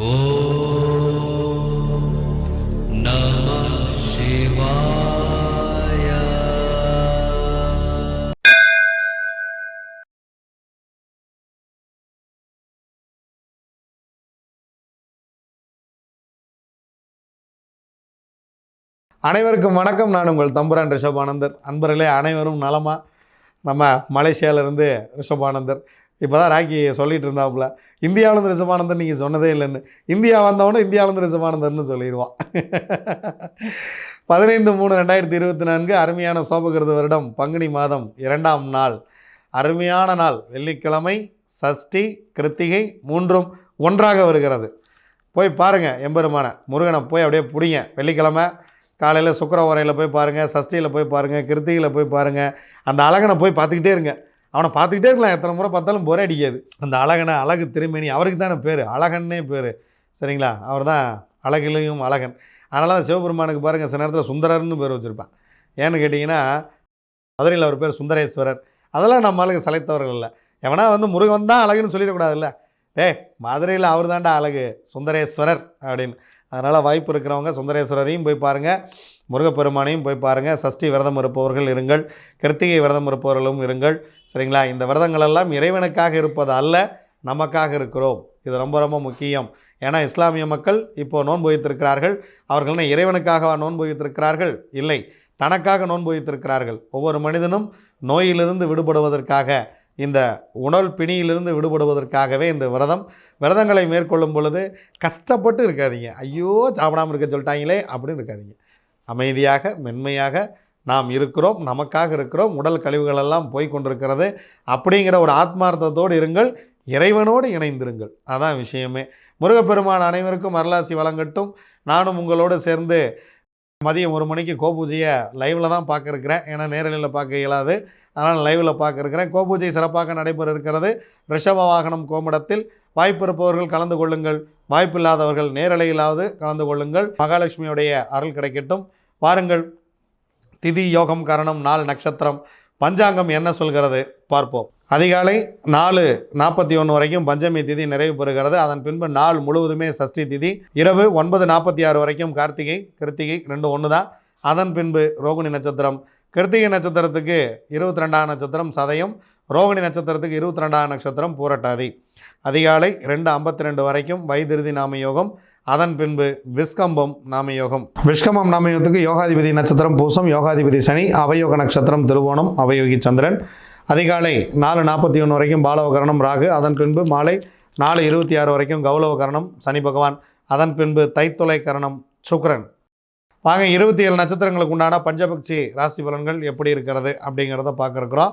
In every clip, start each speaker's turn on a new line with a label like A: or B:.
A: அனைவருக்கும் வணக்கம். நான் உங்கள் தம்புரான் ரிஷபானந்தர். அன்பர்களே அனைவரும் நலமா? நம்ம மலேசியாவிலேருந்து ரிஷபானந்தர். இப்போ தான் ராக்கி சொல்லிகிட்டு இருந்தாப்புல. இந்தியாவிலேருந்து ரிஷபானந்தர் நீங்கள் சொன்னதே இல்லைன்னு. இந்தியா வந்தவொடனே இந்தியாவிலேருந்து ரிஷபானந்தர்னு சொல்லிடுவான். பதினைந்து மூணு ரெண்டாயிரத்தி இருபத்தி நான்கு அருமையான சோபகிருத வருடம் பங்குனி மாதம் இரண்டாம் நாள். அருமையான நாள். வெள்ளிக்கிழமை சஷ்டி கிருத்திகை மூன்றும் ஒன்றாக வருகிறது. போய் பாருங்கள் எம்பெருமான. முருகனை போய் அப்படியே பிடிங்க. வெள்ளிக்கிழமை காலையில் சுக்கர உரையில் போய் பாருங்கள் சஷ்டியில் போய் பாருங்கள் கிருத்திகையில் போய் பாருங்கள் அந்த அழகனை போய் பார்த்துக்கிட்டே இருங்க. அவனை பார்த்துக்கிட்டே இருக்கலாம். எத்தனை முறை பார்த்தாலும் போரே அடிக்காது. அந்த அழகனை அழகு திருமேனி அவருக்கு தானே பேர். அழகன்னே பேர். சரிங்களா? அவர் தான் அழகிலையும் அழகன். அதனால தான் சிவபெருமானுக்கு பாருங்கள் சில நேரத்தில் சுந்தரர்னு பேர் வச்சுருப்பான். ஏன்னு கேட்டிங்கன்னா மதுரையில் அவர் பேர் சுந்தரேஸ்வரர். அதெல்லாம் நம்ம ஆளுக்கு சலைத்தவர்கள் இல்லை. எவனா வந்து முருகன் தான் அழகுன்னு சொல்லிடக்கூடாதுல்ல டேய் மதுரையில் அவர் தான்டா அழகு சுந்தரேஸ்வரர் அப்படின்னு. அதனால் வாய்ப்பு இருக்கிறவங்க சுந்தரேஸ்வரரையும் போய் பாருங்கள் முருகப்பெருமானையும் போய் பாருங்கள் சஷ்டி விரதம் இருப்பவர்கள் இருங்கள். கிருத்திகை விரதம் இருப்பவர்களும் இருங்கள். சரிங்களா? இந்த விரதங்கள் எல்லாம் இறைவனுக்காக இருப்பது அல்ல நமக்காக இருக்கிறோம். இது ரொம்ப ரொம்ப முக்கியம். ஏன்னா இஸ்லாமிய மக்கள் இப்போது நோன்பு வைத்திருக்கிறார்கள். அவர்கள் இறைவனுக்காக நோன்பு வைத்திருக்கிறார்கள்? இல்லை. தனக்காக நோன்பு வைத்திருக்கிறார்கள். ஒவ்வொரு மனிதனும் நோயிலிருந்து விடுபடுவதற்காக. இந்த உணல் பிணியிலிருந்து விடுபடுவதற்காகவே இந்த விரதம் விரதங்களை மேற்கொள்ளும் பொழுது கஷ்டப்பட்டு இருக்காதீங்க. ஐயோ சாப்பிடாமல் இருக்க சொல்லிட்டாங்களே அப்படின்னு இருக்காதீங்க. அமைதியாக மென்மையாக நாம் இருக்கிறோம் நமக்காக இருக்கிறோம் உடல் கழிவுகளெல்லாம் போய் கொண்டிருக்கிறது அப்படிங்கிற ஒரு ஆத்மார்த்தத்தோடு இருங்கள் இறைவனோடு இணைந்திருங்கள். அதான் விஷயமே. முருகப்பெருமான் அனைவருக்கும் அருளாசி வழங்கட்டும். நானும் உங்களோடு சேர்ந்து மதியம் ஒரு மணிக்கு கோபூஜையை லைவில் தான் பார்க்குருக்கிறேன் ஏன்னா நேரலையில் பார்க்க இயலாது. அதனால் லைவில் பார்க்குருக்கிறேன் கோபூஜை சிறப்பாக நடைபெற இருக்கிறது ரிஷப வாகனம் கோமடத்தில் வாய்ப்பு இருப்பவர்கள் கலந்து கொள்ளுங்கள். வாய்ப்பில்லாதவர்கள் நேரலையிலாவது கலந்து கொள்ளுங்கள். மகாலட்சுமியுடைய அருள் கிடைக்கட்டும். வாருங்கள். திதி யோகம் கரணம் நாள் நட்சத்திரம். பஞ்சாங்கம் என்ன சொல்கிறது? பார்ப்போம். அதிகாலை நாலு நாற்பத்தி ஒன்று வரைக்கும் பஞ்சமி திதி நிறைவு பெறுகிறது. அதன் பின்பு நாள் முழுவதுமே சஷ்டி திதி. இரவு ஒன்பது நாற்பத்தி ஆறு வரைக்கும் கார்த்திகை கிருத்திகை ரெண்டு ஒன்று தான் அதன் பின்பு ரோகிணி நட்சத்திரம். கிருத்திகை நட்சத்திரத்துக்கு இருபத்தி ரெண்டாம் நட்சத்திரம் சதயம். ரோகிணி நட்சத்திரத்துக்கு இருபத்தி ரெண்டாம் நட்சத்திரம் பூரட்டாதி. அதிகாலை ரெண்டு ஐம்பத்தி ரெண்டு வரைக்கும் வைத்திருதி நாம யோகம். அதன் பின்பு விஸ்கம்பம் நாம யோகம் விஸ்கம்பம் நாம யோகத்துக்கு யோகாதிபதி நட்சத்திரம் பூசம் யோகாதிபதி சனி அவயோக நட்சத்திரம் திருவோணம் அவயோகி சந்திரன். அதிகாலை நாலு நாற்பத்தி ஒன்று வரைக்கும் பாலவகரணம் ராகு. அதன் பின்பு மாலை நாலு இருபத்தி ஆறு வரைக்கும் கௌலவகரணம் சனி பகவான். அதன் பின்பு தைத்துளை கரணம் சுக்கிரன். வாங்க இருபத்தி ஏழு நட்சத்திரங்களுக்கு உண்டான பஞ்சபக்ஷி ராசி பலன்கள் எப்படி இருக்கிறது அப்படிங்கிறத பார்க்குறக்குறோம்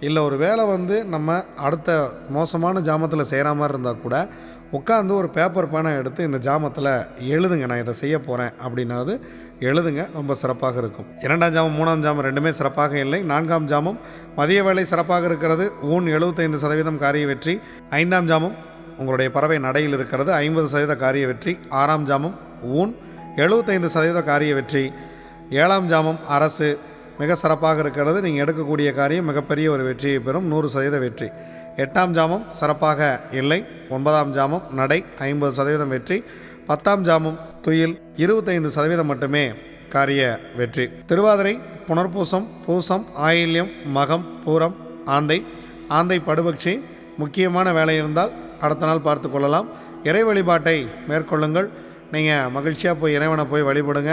A: இல்லை ஒரு வேலை வந்து நம்ம அடுத்த மோசமான ஜாமத்தில் செய்கிற மாதிரி இருந்தால் கூட உட்காந்து ஒரு பேப்பர் பேனை எடுத்து இந்த ஜாமத்தில் எழுதுங்க நான் இதை செய்ய போகிறேன் அப்படின்னாவது எழுதுங்க ரொம்ப சிறப்பாக இருக்கும். இரண்டாம் ஜாமம் மூணாம் ஜாமம் ரெண்டுமே சிறப்பாக இல்லை. நான்காம் ஜாமம் மதிய வேலை சிறப்பாக இருக்கிறது. ஊன் எழுபத்தைந்து சதவீதம் காரிய வெற்றி. ஐந்தாம் ஜாமம் உங்களுடைய பறவை நடையில் இருக்கிறது. ஐம்பது சதவீத காரிய வெற்றி. ஆறாம் ஜாமம் ஊன் எழுபத்தைந்து சதவீத காரிய வெற்றி. ஏழாம் ஜாமம் அரசு. மிக சிறப்பாக இருக்கிறது. நீங்கள் எடுக்கக்கூடிய காரியம் மிகப்பெரிய ஒரு வெற்றியை பெறும். நூறு சதவீத வெற்றி. எட்டாம் ஜாமம் சிறப்பாக இல்லை. ஒன்பதாம் ஜாமம் நடை ஐம்பது சதவீதம் வெற்றி. பத்தாம் ஜாமம் துயில் இருபத்தைந்து சதவீதம் மட்டுமே காரிய வெற்றி. திருவாதிரை புனர்பூசம் பூசம் ஆயில்யம் மகம் பூரம் ஆந்தை. ஆந்தை படுபக்ஷி முக்கியமான வேலை இருந்தால் அடுத்த நாள் பார்த்து கொள்ளலாம். இறை வழிபாட்டை மேற்கொள்ளுங்கள். நீங்கள் மகிழ்ச்சியாக போய் இறைவனை போய் வழிபடுங்க.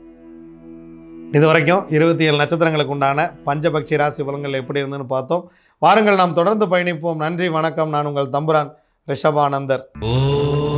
A: இது வரைக்கும் இருபத்தி ஏழு நட்சத்திரங்களுக்கு உண்டான பஞ்சபக்ஷி ராசி பலன்கள் எப்படி இருந்துன்னு பார்த்தோம். வாருங்கள் நாம் தொடர்ந்து பயணிப்போம். நன்றி வணக்கம். நான் உங்கள் தம்புரான் ரிஷபானந்தர்.
B: ஓ